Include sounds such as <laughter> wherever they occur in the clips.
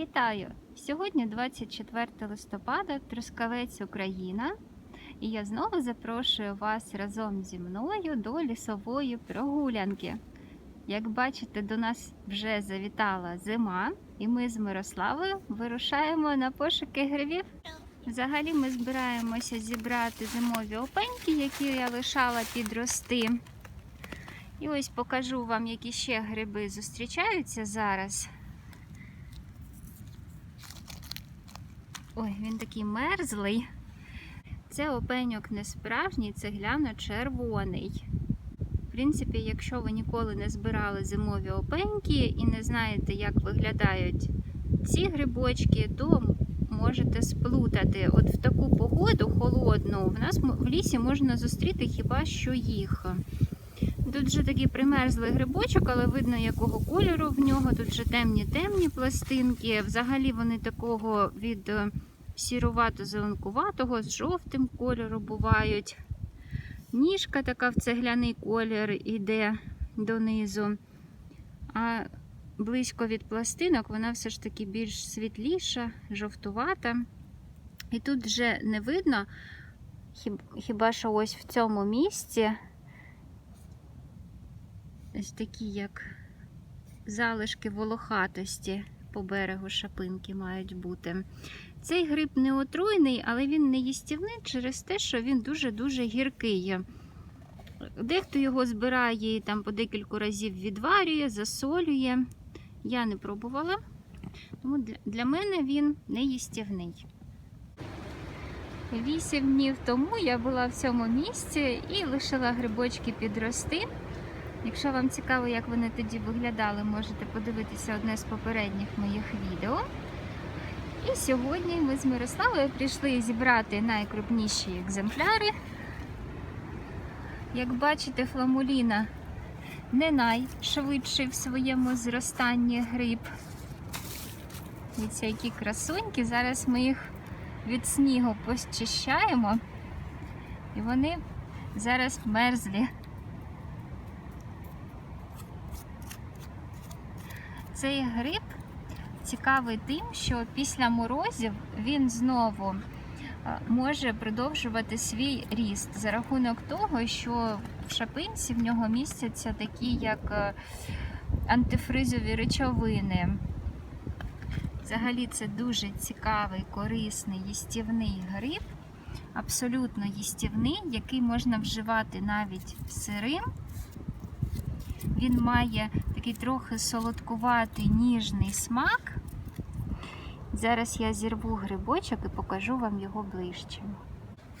Вітаю! Сьогодні 24 листопада, Трускавець, Україна. І я знову запрошую вас разом зі мною до лісової прогулянки. Як бачите, до нас вже завітала зима, і ми з Мирославою вирушаємо на пошуки грибів. Взагалі ми збираємося зібрати зимові опеньки, які я лишала підрости. І ось покажу вам, які ще гриби зустрічаються зараз. Ой, він такий мерзлий. Це опеньок не справжній, це гляно-червоний. В принципі, якщо ви ніколи не збирали зимові опеньки і не знаєте, як виглядають ці грибочки, то можете сплутати. От в таку погоду холодну в нас в лісі можна зустріти хіба що їх. Тут вже такий примерзлий грибочок, але видно, якого кольору в нього. Тут вже темні-темні пластинки. Взагалі вони такого від сірувато-зеленкуватого з жовтим кольором бувають. Ніжка така в цегляний колір іде донизу. А близько від пластинок вона все ж таки більш світліша, жовтувата. І тут вже не видно, хіба що ось в цьому місці ось такі, як залишки волохатості по берегу шапинки мають бути. Цей гриб не отруйний, але він не їстівний через те, що він дуже-дуже гіркий. Дехто його збирає і там по декілька разів відварює, засолює. Я не пробувала, тому для, мене він не їстівний. Вісім днів тому я була в цьому місці і лишила грибочки підрости. Якщо вам цікаво, як вони тоді виглядали, можете подивитися одне з попередніх моїх відео. І сьогодні ми з Мирославою прийшли зібрати найкрупніші екземпляри. Як бачите, фламуліна не найшвидший в своєму зростанні гриб. Дивіться, які красуньки. Зараз ми їх від снігу почищаємо, і вони зараз мерзлі. Цей гриб цікавий тим, що після морозів він знову може продовжувати свій ріст за рахунок того, що в шапинці в нього містяться такі, як антифризові речовини. Взагалі це дуже цікавий, корисний, їстівний гриб, абсолютно їстівний, який можна вживати навіть сирим. Він має такий трохи солодкуватий ніжний смак. Зараз я зірву грибочок і покажу вам його ближче.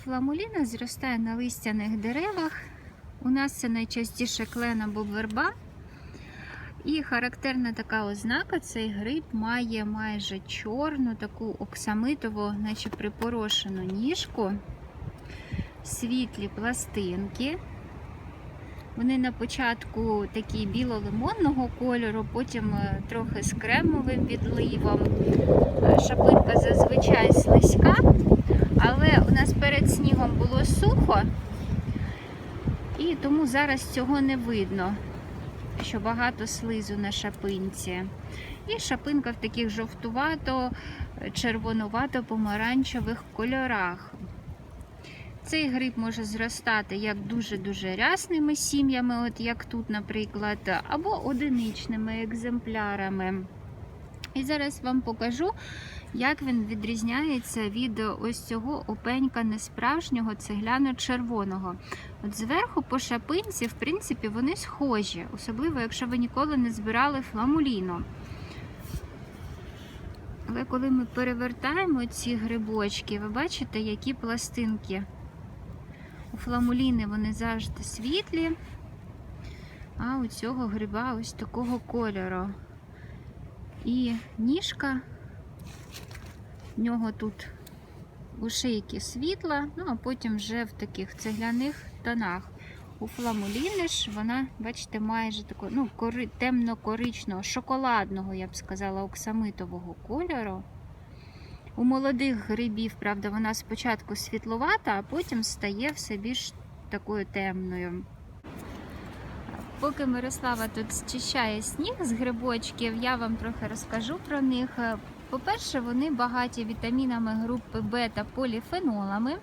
Фламуліна зростає на листяних деревах. У нас це найчастіше клен або верба. І характерна така ознака: цей гриб має майже чорну, таку оксамитову, наче припорошену ніжку, світлі пластинки. Вони на початку такі біло-лимонного кольору, потім трохи з кремовим відливом. Шапинка зазвичай слизька, але у нас перед снігом було сухо, і тому зараз цього не видно, що багато слизу на шапинці. І шапинка в таких жовтувато, червонувато-помаранчевих кольорах. Цей гриб може зростати як дуже-дуже рясними сім'ями, от як тут, наприклад, або одиничними екземплярами. І зараз вам покажу, як він відрізняється від ось цього опенька несправжнього цегляно-червоного. От Зверху по шапинці, в принципі, вони схожі, особливо, якщо ви ніколи не збирали фламуліну. Але коли ми перевертаємо ці грибочки, ви бачите, які пластинки. Фламуліни вони завжди світлі, а у цього гриба ось такого кольору. І ніжка, в нього тут у шийки світла, ну а потім вже в таких цегляних тонах. У фламуліни ж вона, бачите, майже такого ну, кори, темно-коричного, шоколадного, я б сказала, оксамитового кольору. У молодих грибів, правда, вона спочатку світловата, а потім стає все більш такою темною. Поки Мирослава тут зчищає сніг з грибочків, я вам трохи розкажу про них. По-перше, вони багаті вітамінами групи Б та поліфенолами.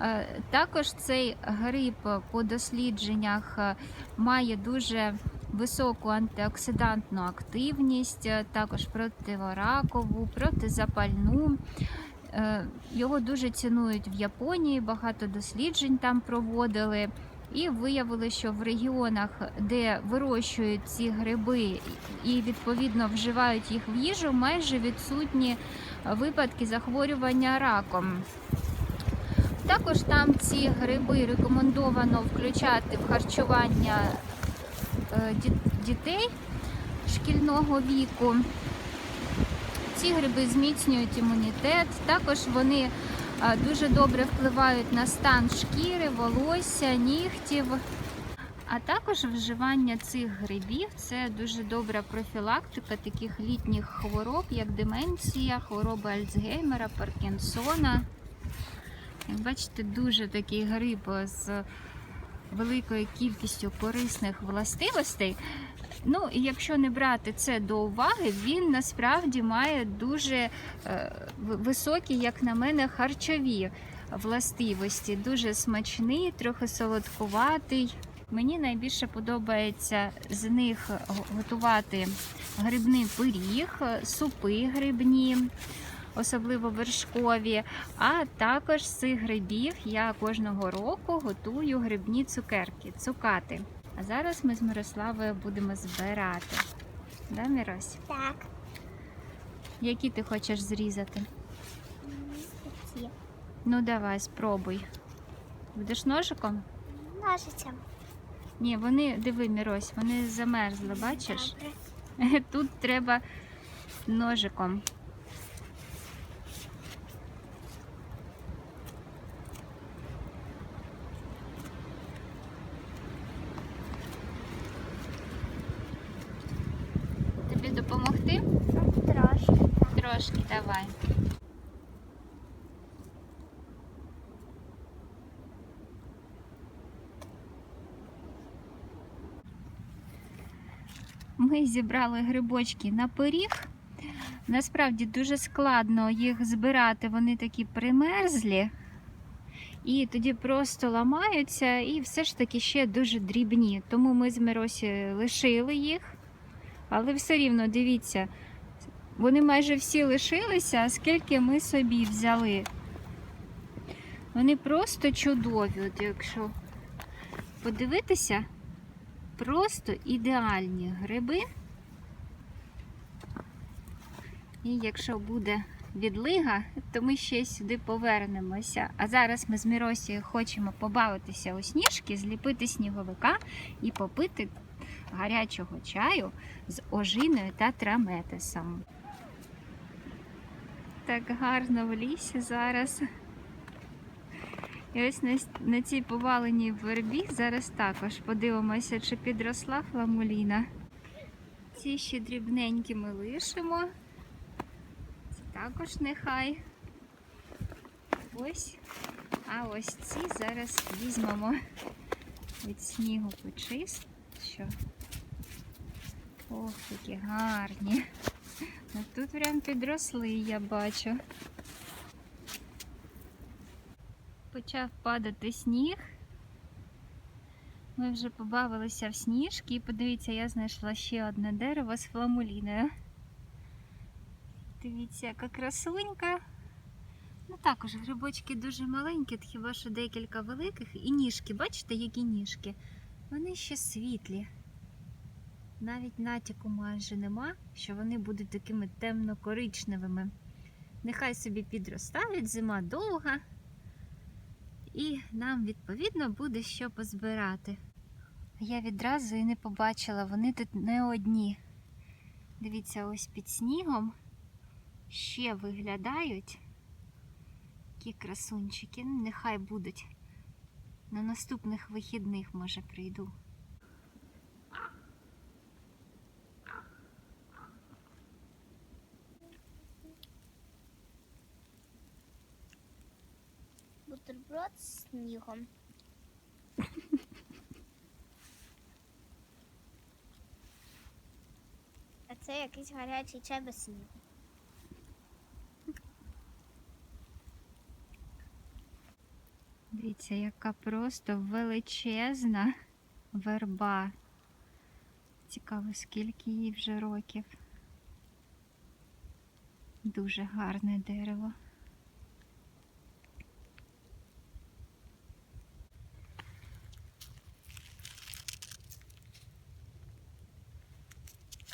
Е, Також цей гриб по дослідженнях е, має дуже високу антиоксидантну активність, е, також противоракову, протизапальну. Е, Його дуже цінують в Японії, багато досліджень там проводили. І виявили, що в регіонах, де вирощують ці гриби і відповідно вживають їх в їжу, майже відсутні випадки захворювання раком. Також там ці гриби рекомендовано включати в харчування дітей шкільного віку. Ці гриби зміцнюють імунітет, також вони е, дуже добре впливають на стан шкіри, волосся, нігтів. А також вживання цих грибів це дуже добра профілактика таких літніх хвороб, як деменція, хвороба Альцгеймера, Паркінсона. Як бачите, дуже такий гриб з великою кількістю корисних властивостей. Ну, і якщо не брати це до уваги, він насправді має дуже е, високі, як на мене, харчові властивості. Дуже смачний, трохи солодкуватий. Мені найбільше подобається з них готувати грибний пиріг, супи грибні, особливо вершкові. А також з цих грибів я кожного року готую грибні цукерки, цукати. А зараз ми з Мирославою будемо збирати. Да, Мирось? Так. Які ти хочеш зрізати? Ці. Ну давай, спробуй. Будеш ножиком? Ножицем. Ні, вони, диви, Мирось, вони замерзли, бачиш? Добре. <laughs> Тут треба ножиком. Допомогти? Трошки. Трошки давай. Ми зібрали грибочки на пиріг. Насправді дуже складно їх збирати, вони такі примерзлі. І тоді просто ламаються, і все ж таки ще дуже дрібні. Тому ми з Миросі лишили їх. Але все рівно дивіться, вони майже всі лишилися, а скільки ми собі взяли. Вони просто чудові, от якщо подивитися, просто ідеальні гриби. І якщо буде відлига, то ми ще сюди повернемося. А зараз ми з Міросією хочемо побавитися у сніжки, зліпити сніговика і попити гарячого чаю з ожиною та траметисом. Так гарно в лісі зараз. І ось на, цій поваленій вербі зараз також подивимося, чи підросла фламуліна. Ці ще дрібненькі ми лишимо. Це також нехай. Ось. А ось ці зараз візьмемо від снігу почист. Що? Ох, які гарні. Ну, тут прям підросли, я бачу. Почав падати сніг. Ми вже побавилися в сніжки і подивіться, я знайшла ще одне дерево з фламуліною. Дивіться, яка красунька. Ну також грибочки дуже маленькі, хіба що декілька великих. І ніжки, бачите, які ніжки? Вони ще світлі. Навіть натяку майже нема, що вони будуть такими темно-коричневими. Нехай собі підростають, зима довга, і нам, відповідно, буде що позбирати. Я відразу і не побачила, вони тут не одні. Дивіться, ось під снігом ще виглядають такі красунчики. Нехай будуть. На наступних вихідних, може, прийду. бутерброд з снігом. А це якийсь гарячий чай без снігу. Дивіться, яка просто величезна верба. Цікаво, скільки їй вже років. Дуже гарне дерево.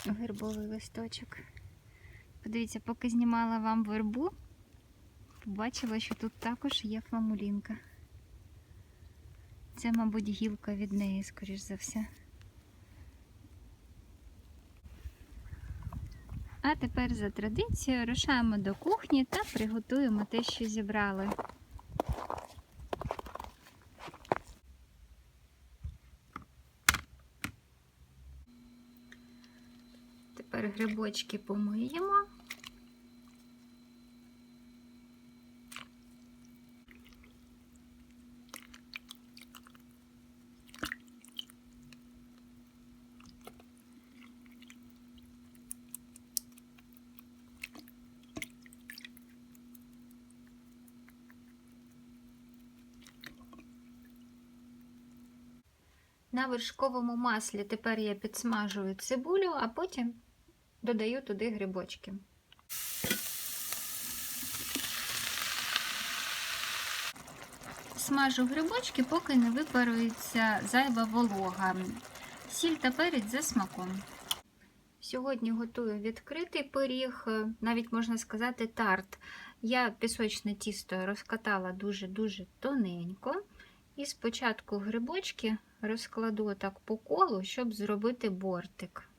Вербовий листочок. Подивіться, поки знімала вам вербу, побачила, що тут також є фламулінка. Це, мабуть, гілка від неї, скоріш за все. А тепер за традицією рушаємо до кухні та приготуємо те, що зібрали. Тепер грибочки помиємо. На вершковому маслі тепер я підсмажую цибулю, а потім додаю туди грибочки. Смажу грибочки, поки не випарується зайва волога. Сіль та перець за смаком. Сьогодні готую відкритий пиріг, навіть можна сказати тарт. Я пісочне тісто розкатала дуже-дуже тоненько. І спочатку грибочки розкладу отак по колу, щоб зробити бортик.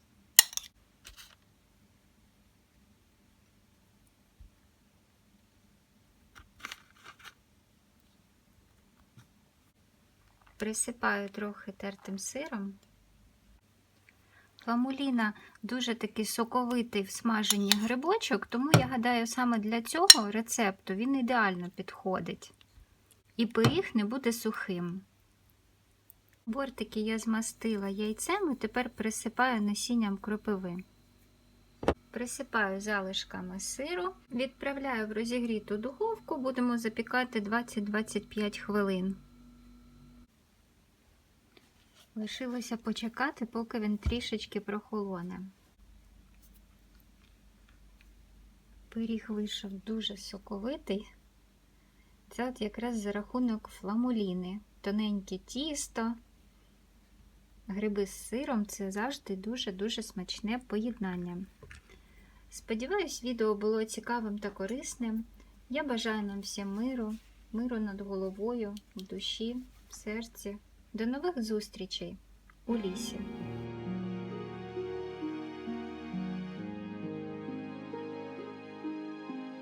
Присипаю трохи тертим сиром. Фламуліна дуже такий соковитий в смаженні грибочок, тому я гадаю, саме для цього рецепту він ідеально підходить. І пиріг не буде сухим. Бортики я змастила яйцем і тепер присипаю насінням кропиви. Присипаю залишками сиру, відправляю в розігріту духовку, будемо запікати 20-25 хвилин. Лишилося почекати, поки він трішечки прохолоне. Пиріг вийшов дуже соковитий. Це от якраз за рахунок фламуліни. Тоненьке тісто, гриби з сиром це завжди дуже-дуже смачне поєднання. Сподіваюсь, відео було цікавим та корисним. Я бажаю нам всім миру, миру над головою, в душі, в серці. До нових зустрічей у лісі!